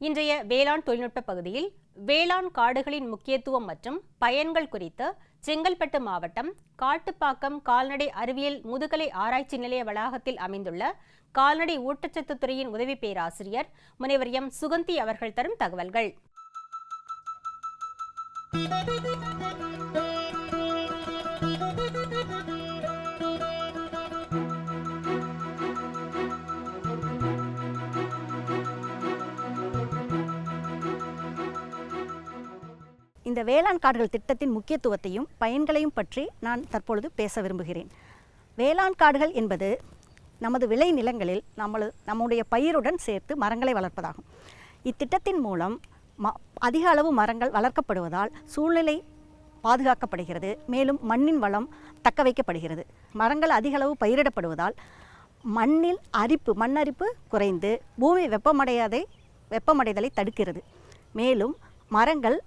இன்றைய வேளாண் தொழில்நுட்ப பகுதியில் வேளாண் காடுகளின் முக்கியத்துவம் மற்றும் பயன்கள் குறித்து செங்கல்பட்டு மாவட்டம் காட்டுப்பாக்கம் கால்நடை அறிவியல் முதுகலை ஆராய்ச்சி நிலைய வளாகத்தில் அமைந்துள்ள கால்நடை ஊட்டச்சத்து துறையின் உதவி பேராசிரியர் முனைவர் எம். சுகந்தி அவர்கள் தரும் தகவல்கள். இந்த வேளாண் காடுகள் திட்டத்தின் முக்கியத்துவத்தையும் பயன்களையும் பற்றி நான் தற்பொழுது பேச விரும்புகிறேன். வேளாண் காடுகள் என்பது நமது விளை நிலங்களில் நம்மளு நம்முடைய பயிருடன் சேர்த்து மரங்களை வளர்ப்பதாகும். இத்திட்டத்தின் மூலம் ம அதிக அளவு மரங்கள் வளர்க்கப்படுவதால் சூழ்நிலை பாதுகாக்கப்படுகிறது மேலும் மண்ணின் வளம் தக்க வைக்கப்படுகிறது. மரங்கள் அதிக அளவு பயிரிடப்படுவதால் மண்ணில் அரிப்பு மண்ணரிப்பு குறைந்து பூமி வெப்பமடையாதை வெப்பமடைதலை தடுக்கிறது. மேலும் மரங்கள்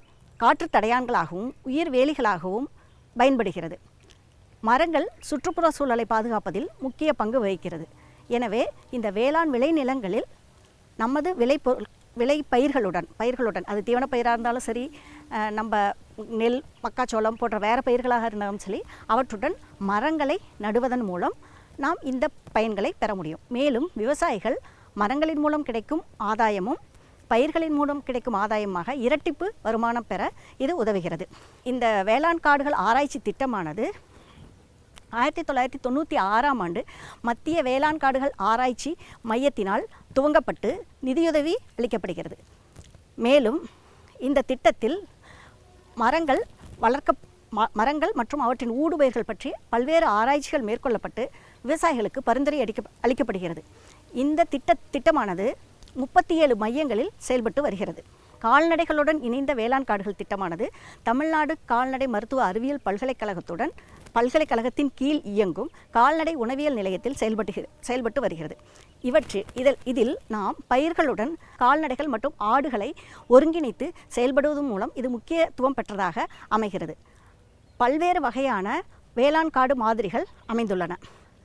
காற்று தடையான்களாகவும் உயிர் வேலிகளாகவும் பயன்படுகிறது. மரங்கள் சுற்றுப்புற சூழலை பாதுகாப்பதில் முக்கிய பங்கு வகிக்கிறது. எனவே இந்த வேளாண் விளைநிலங்களில் நமது விளை பொருள் விளை பயிர்களுடன் பயிர்களுடன் அது தீவன பயிராக இருந்தாலும் சரி நம்ம நெல் மக்காச்சோளம் போன்ற வேறு பயிர்களாக இருந்தாலும் சரி அவற்றுடன் மரங்களை நடுவதன் மூலம் நாம் இந்த பயன்களை பெற முடியும். மேலும் விவசாயிகள் மரங்களின் மூலம் கிடைக்கும் ஆதாயமும் பயிர்களின் மூலம் கிடைக்கும் ஆதாயமாக இரட்டிப்பு வருமானம் பெற இது உதவுகிறது. இந்த வேளாண் காடுகள் ஆராய்ச்சி திட்டமானது ஆயிரத்தி தொள்ளாயிரத்தி தொண்ணூற்றி ஆறாம் ஆண்டு மத்திய வேளாண் காடுகள் ஆராய்ச்சி மையத்தினால் துவங்கப்பட்டு நிதியுதவி அளிக்கப்படுகிறது. மேலும் இந்த திட்டத்தில் மரங்கள் வளர்க்க ம- மரங்கள் மற்றும் அவற்றின் ஊடுபயிர்கள் பற்றி பல்வேறு ஆராய்ச்சிகள் மேற்கொள்ளப்பட்டு விவசாயிகளுக்கு பரிந்துரை அளிக்க அளிக்கப்படுகிறது. இந்த திட்ட திட்டமானது முப்பத்தி ஏழு மையங்களில் செயல்பட்டு வருகிறது. கால்நடைகளுடன் இணைந்த வேளாண் காடுகள் திட்டமானது தமிழ்நாடு கால்நடை மருத்துவ அறிவியல் பல்கலைக்கழகத்துடன் பல்கலைக்கழகத்தின் கீழ் இயங்கும் கால்நடை உணவியல் நிலையத்தில் செயல்பட்டு செயல்பட்டு வருகிறது. இவற்றில் இதில் இதில் நாம் பயிர்களுடன் கால்நடைகள் மற்றும் ஆடுகளை ஒருங்கிணைத்து செயல்படுவதன் மூலம் இது முக்கியத்துவம் பெற்றதாக அமைகிறது. பல்வேறு வகையான வேளாண் காடு மாதிரிகள் அமைந்துள்ளன.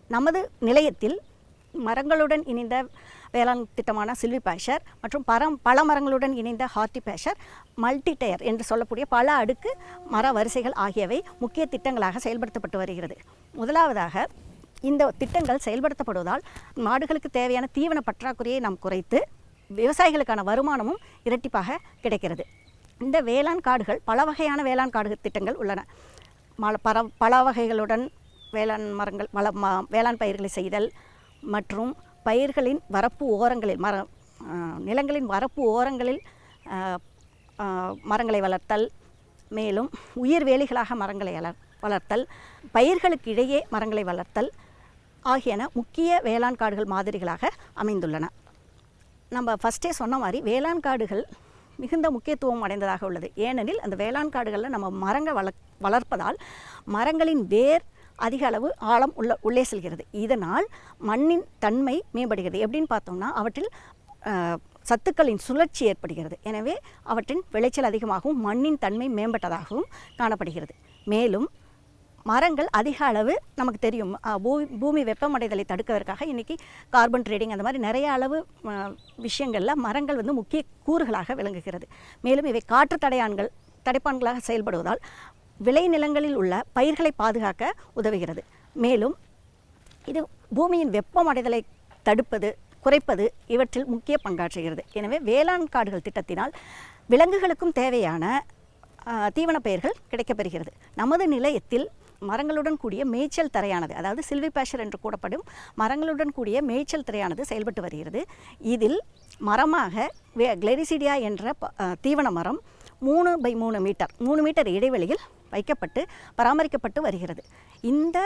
நமது நிலையத்தில் மரங்களுடன் இணைந்த வேளாண் திட்டமான சில்வி பேஷர் மற்றும் பரம் பல மரங்களுடன் இணைந்த ஹார்டி பேஷர் மல்டி டயர் என்று சொல்லக்கூடிய பல அடுக்கு மர வரிசைகள் ஆகியவை முக்கிய திட்டங்களாக செயல்படுத்தப்பட்டு வருகிறது. முதலாவதாக இந்த திட்டங்கள் செயல்படுத்தப்படுவதால் மாடுகளுக்கு தேவையான தீவன பற்றாக்குறையை நாம் குறைத்து விவசாயிகளுக்கான வருமானமும் இரட்டிப்பாக கிடைக்கிறது. இந்த வேளாண் காடுகள் பல வகையான வேளாண் காடு திட்டங்கள் உள்ளன. மல பற பல வகைகளுடன் வேளாண் மரங்கள் வள ம வேளாண் பயிர்களை செய்தல் மற்றும் பயிர்களின் வரப்பு ஓரங்களில் மர நிலங்களின் வரப்பு ஓரங்களில் மரங்களை வளர்த்தல் மேலும் உயிர் வேலிகளாக மரங்களை வளர் வளர்த்தல் பயிர்களுக்கு இடையே மரங்களை வளர்த்தல் ஆகியன முக்கிய வேளாண் காடுகள் மாதிரிகளாக அமைந்துள்ளன. நம்ம ஃபஸ்ட்டே சொன்ன மாதிரி வேளாண் காடுகள் மிகுந்த முக்கியத்துவம் அடைந்ததாக உள்ளது. ஏனெனில் அந்த வேளாண் காடுகளில் நம்ம மரங்கள் வள வளர்ப்பதால் மரங்களின் வேர் அதிக அளவு ஆழம் உள்ள உள்ளே செல்கிறது. இதனால் மண்ணின் தன்மை மேம்படுகிறது. எப்படின்னு பார்த்தோம்னா அவற்றில் சத்துக்களின் சுழற்சி ஏற்படுகிறது. எனவே அவற்றின் விளைச்சல் அதிகமாகவும் மண்ணின் தன்மை மேம்பட்டதாகவும் காணப்படுகிறது. மேலும் மரங்கள் அதிக அளவு நமக்கு தெரியும். பூமி பூமி வெப்பமடைதலை தடுக்கிறதுக்காக இன்றைக்கி கார்பன் ட்ரேடிங் அந்த மாதிரி நிறைய அளவு விஷயங்களில் மரங்கள் வந்து முக்கிய கூறுகளாக விளங்குகிறது. மேலும் இவை காற்று தடையான்கள் தடைப்பான்களாக செயல்படுவதால் விளைநிலங்களில் உள்ள பயிர்களை பாதுகாக்க உதவுகிறது. மேலும் இது பூமியின் வெப்பமடைதலை தடுப்பது குறைப்பது இவற்றில் முக்கிய பங்காற்றுகிறது. எனவே வேளாண் காடுகள் திட்டத்தினால் விலங்குகளுக்கும் தேவையான தீவன தீவனப் பயிர்கள் கிடைக்கப்பெறுகிறது. நமது நிலையத்தில் மரங்களுடன் கூடிய மேய்ச்சல் தரையானது அதாவது சில்வி பேஷர் என்று கூடப்படும் மரங்களுடன் கூடிய மேய்ச்சல் தரையானது செயல்பட்டு வருகிறது. இதில் மரமாக வே கிளெரிசிடியா என்ற ப- தீவன மரம் மூணு பை மூணு மீட்டர் மூணு மீட்டர் இடைவெளியில் வைக்கப்பட்டு பராமரிக்கப்பட்டு வருகிறது. இந்த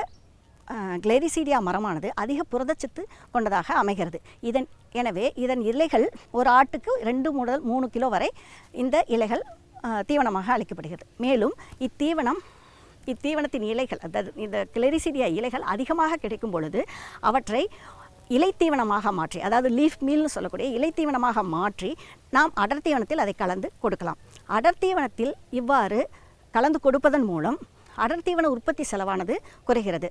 கிளேரிசீடியா மரமானது அதிக புரதச்சத்து கொண்டதாக அமைகிறது. இதன் எனவே இதன் இலைகள் ஒரு ஆட்டுக்கு ரெண்டு முதல் மூணு கிலோ வரை இந்த இலைகள் தீவனமாக அளிக்கப்படுகிறது. மேலும் இத்தீவனம் இத்தீவனத்தின் இலைகள் அதாவது இந்த கிளரிசிடியா இலைகள் அதிகமாக கிடைக்கும் பொழுது அவற்றை இலைத்தீவனமாக மாற்றி அதாவது லீஃப் மீல்னு சொல்லக்கூடிய இலைத்தீவனமாக மாற்றி நாம் அடர்த்தீவனத்தில் அதை கலந்து கொடுக்கலாம். அடர்த்தீவனத்தில் இவ்வாறு கலந்து கொடுப்பதன் மூலம் அடர்த்தீவன உற்பத்தி செலவானது குறைகிறது.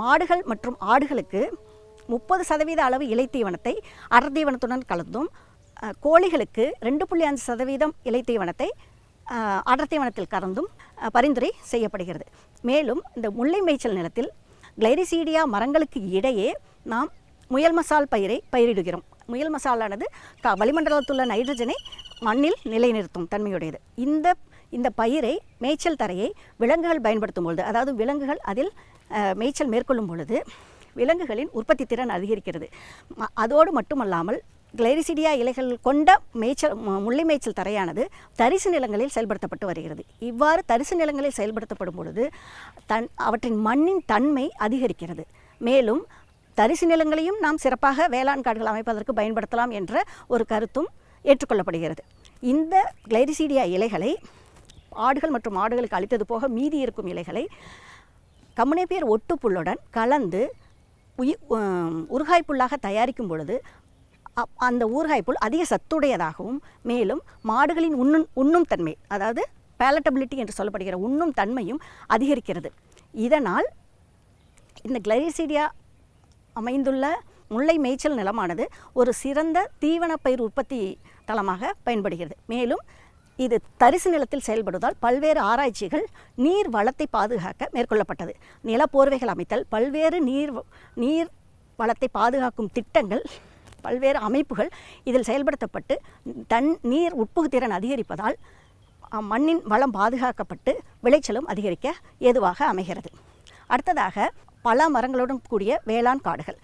மாடுகள் மற்றும் ஆடுகளுக்கு முப்பது சதவீத அளவு இலைத்தீவனத்தை அடர்த்தீவனத்துடன் கலந்தும் கோழிகளுக்கு ரெண்டு புள்ளி அஞ்சு சதவீதம் இலை தீவனத்தை கலந்தும் அடர் தீவனத்தில் பரிந்துரை செய்யப்படுகிறது. மேலும் இந்த முல்லை மேய்ச்சல் நிலத்தில் கிளைரிசீடியா மரங்களுக்கு இடையே நாம் முயல் மசால் பயிரை பயிரிடுகிறோம். முயல் மசாலானது க வளிமண்டலத்துள்ள நைட்ரஜனை மண்ணில் நிலைநிறுத்தும் தன்மையுடையது. இந்த இந்த பயிரை மேய்ச்சல் தரையை விலங்குகள் பயன்படுத்தும் பொழுது அதாவது விலங்குகள் அதில் மேய்ச்சல் மேற்கொள்ளும் பொழுது விலங்குகளின் உற்பத்தி திறன் அதிகரிக்கிறது. ம- அதோடு மட்டுமல்லாமல் கிளைரிசிடியா இலைகள் கொண்ட மேய்ச்சல் மு- முள்ளி மேய்ச்சல் தரையானது தரிசு நிலங்களில் செயல்படுத்தப்பட்டு வருகிறது. இவ்வாறு தரிசு நிலங்களில் செயல்படுத்தப்படும் பொழுது தன் அவற்றின் மண்ணின் தன்மை அதிகரிக்கிறது. மேலும் தரிசு நிலங்களையும் நாம் சிறப்பாக வேளாண் காடுகள் அமைப்பதற்கு பயன்படுத்தலாம் என்ற ஒரு கருத்தும் ஏற்றுக்கொள்ளப்படுகிறது. இந்த கிளைரிசீடியா இலைகளை ஆடுகள் மற்றும் ஆடுகளுக்கு அளித்தது போக மீதி இருக்கும் இலைகளை கம்முனேப்பியர் ஒட்டுப்புல்லுடன் கலந்து உயிர் உருகாய் புல்லாக தயாரிக்கும் பொழுது அப்- அந்த ஊறுகாய் புல் அதிக சத்துடையதாகவும் மேலும் மாடுகளின் உண்ணும் உண்ணும் தன்மை அதாவது பேலட்டபிலிட்டி என்று சொல்லப்படுகிற உண்ணும் தன்மையும் அதிகரிக்கிறது. இதனால் இந்த கிளைரிசீடியா அமைந்துள்ள முல்லை மேய்ச்சல் நிலமானது ஒரு சிறந்த தீவனப்பயிர் உற்பத்தி தளமாக பயன்படுகிறது. மேலும் இது தரிசு நிலத்தில் செயல்படுவதால் பல்வேறு ஆராய்ச்சிகள் நீர் வளத்தை பாதுகாக்க மேற்கொள்ளப்பட்டது. நிலப்போர்வைகள் அமைத்தல் பல்வேறு நீர் நீர் வளத்தை பாதுகாக்கும் திட்டங்கள் பல்வேறு அமைப்புகள் இதில் செயல்படுத்தப்பட்டு தன் நீர் உட்புகுத்திறன் அதிகரிப்பதால் மண்ணின் வளம் பாதுகாக்கப்பட்டு விளைச்சலும் அதிகரிக்க ஏதுவாக அமைகிறது. அடுத்ததாக பல மரங்களுடன் கூடிய வேளாண் காடுகள்.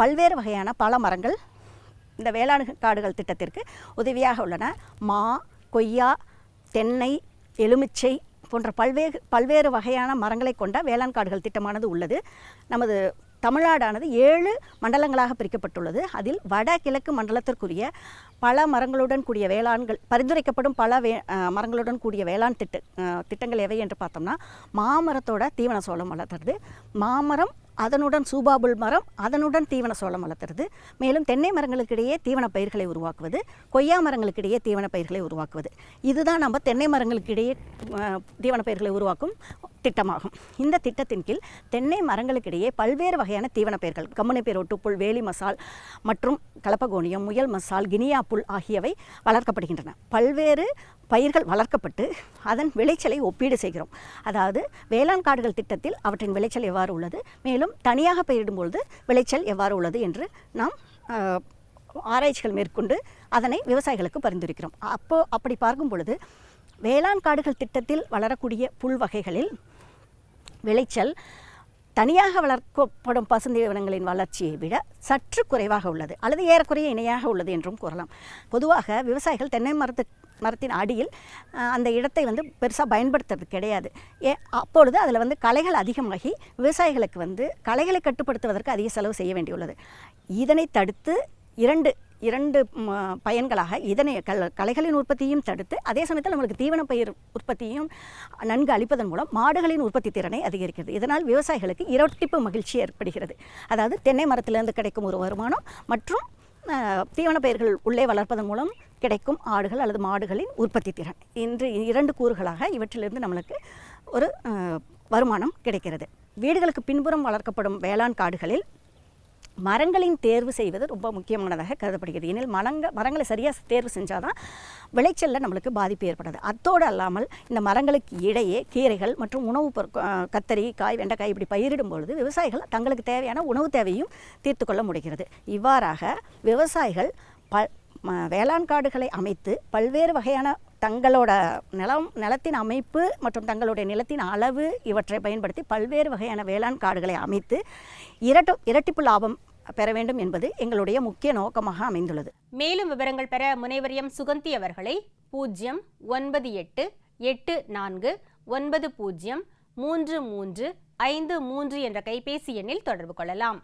பல்வேறு வகையான பல மரங்கள் இந்த வேளாண் காடுகள் திட்டத்திற்கு உதவியாக உள்ளன. மா கொய்யா தென்னை எலுமிச்சை போன்ற பல்வேறு பல்வேறு வகையான மரங்களை கொண்ட வேளாண் காடுகள் திட்டமானது உள்ளது. நமது தமிழ்நாடானது ஏழு மண்டலங்களாக பிரிக்கப்பட்டுள்ளது. அதில் வட கிழக்கு மண்டலத்திற்குரிய பல மரங்களுடன் கூடிய வேளாண்கள் பரிந்துரைக்கப்படும் பல வே மரங்களுடன் கூடிய வேளாண் திட்ட திட்டங்கள் எவை என்று பார்த்தோம்னா மாமரத்தோட தீவன சோளம் வளர்த்துறது. மாமரம் அதனுடன் சூபாபுல் மரம் அதனுடன் தீவன சோளம் வளர்த்துறது. மேலும் தென்னை மரங்களுக்கிடையே தீவன பயிர்களை உருவாக்குவது கொய்யா மரங்களுக்கிடையே தீவன பயிர்களை உருவாக்குவது. இதுதான் நம்ம தென்னை மரங்களுக்கிடையே தீவன பயிர்களை உருவாக்கும் திட்டமாகும். இந்த திட்டத்தின் கீழ் தென்னை மரங்களுக்கிடையே பல்வேறு வகையான தீவன பயிர்கள் கம்முனை பேர் ஒட்டுப்புல் வேலி மசால் மற்றும் கலப்பகோணியம் முயல் மசால் கினியா புல் ஆகியவை வளர்க்கப்படுகின்றன. பல்வேறு பயிர்கள் வளர்க்கப்பட்டு அதன் விளைச்சலை ஒப்பீடு செய்கிறோம். அதாவது வேளாண் காடுகள் திட்டத்தில் அவற்றின் விளைச்சல் எவ்வாறு உள்ளது? மேலும் தனியாக பயிரிடும் பொழுது விளைச்சல் எவ்வாறு உள்ளது என்று நாம் ஆராய்ச்சிகள் மேற்கொண்டு அதனை விவசாயிகளுக்கு பரிந்துரைக்கிறோம். அப்போ அப்படி பார்க்கும் பொழுது வேளாண் காடுகள் திட்டத்தில் வளரக்கூடிய புல் வகைகளில் விளைச்சல் தனியாக வளர்க்கப்படும் பசுந்தீவனங்களின் வளர்ச்சியை விட சற்று குறைவாக உள்ளது. அல்லது ஏறக்குறைய இணையாக உள்ளது என்றும் கூறலாம். பொதுவாக விவசாயிகள் தென்னை மரத்து மரத்தின் அடியில் அந்த இடத்தை வந்து பெருசாக பயன்படுத்துறது கிடையாது. ஏ அப்பொழுது அதில் வந்து களைகள் அதிகமாகி விவசாயிகளுக்கு வந்து களைகளை கட்டுப்படுத்துவதற்கு அதிக செலவு செய்ய வேண்டியுள்ளது. இதனை தடுத்து இரண்டு இரண்டு பயன்களாக இதனை கல் களைகளின் உற்பத்தியும் தடுத்து அதே சமயத்தில் நம்மளுக்கு தீவன பயிர் உற்பத்தியும் நன்கு அளிப்பதன் மூலம் மாடுகளின் உற்பத்தி திறனை அதிகரிக்கிறது. இதனால் விவசாயிகளுக்கு இரட்டிப்பு மகிழ்ச்சி ஏற்படுகிறது. அதாவது தென்னை மரத்திலிருந்து கிடைக்கும் ஒரு வருமானம் மற்றும் தீவன பயிர்கள் உள்ளே வளர்ப்பதன் மூலம் கிடைக்கும் ஆடுகள் அல்லது மாடுகளின் உற்பத்தி திறன். இன்று இரண்டு கூறுகளாக இவற்றிலிருந்து நம்மளுக்கு ஒரு வருமானம் கிடைக்கிறது. வீடுகளுக்கு பின்புறம் வளர்க்கப்படும் வேளாண் காடுகளில் மரங்களின் தேர்வு செய்வது ரொம்ப முக்கியமானதாக கருதப்படுகிறது. ஏனில் மரங்க மரங்களை சரியாக தேர்வு செஞ்சால் தான் விளைச்சலில் நம்மளுக்கு பாதிப்பு ஏற்படாது. அத்தோடு அல்லாமல் இந்த மரங்களுக்கு இடையே கீரைகள் மற்றும் உணவுப் பொருட்கள் கத்தரி காய் வெண்டைக்காய் இப்படி பயிரிடும் பொழுது விவசாயிகள் தங்களுக்கு தேவையான உணவு தேவையும் தீர்த்து கொள்ள முடிகிறது. இவ்வாறாக விவசாயிகள் ப ம- வேளாண் காடுகளை அமைத்து பல்வேறு வகையான தங்களோட நிலம் நிலத்தின் அமைப்பு மற்றும் தங்களுடைய நிலத்தின் அளவு இவற்றை பயன்படுத்தி பல்வேறு வகையான வேளாண் காடுகளை அமைத்து இரட்டு இரட்டிப்பு லாபம் பெற வேண்டும் என்பது எங்களுடைய முக்கிய நோக்கமாக அமைந்துள்ளது. மேலும் விவரங்கள் பெற முனைவர் எம் சுகந்தி அவர்களை பூஜ்ஜியம் ஒன்பது எட்டு எட்டு நான்கு ஒன்பது பூஜ்ஜியம் மூன்று மூன்று ஐந்து மூன்று என்ற கைபேசி எண்ணில் தொடர்பு கொள்ளலாம்.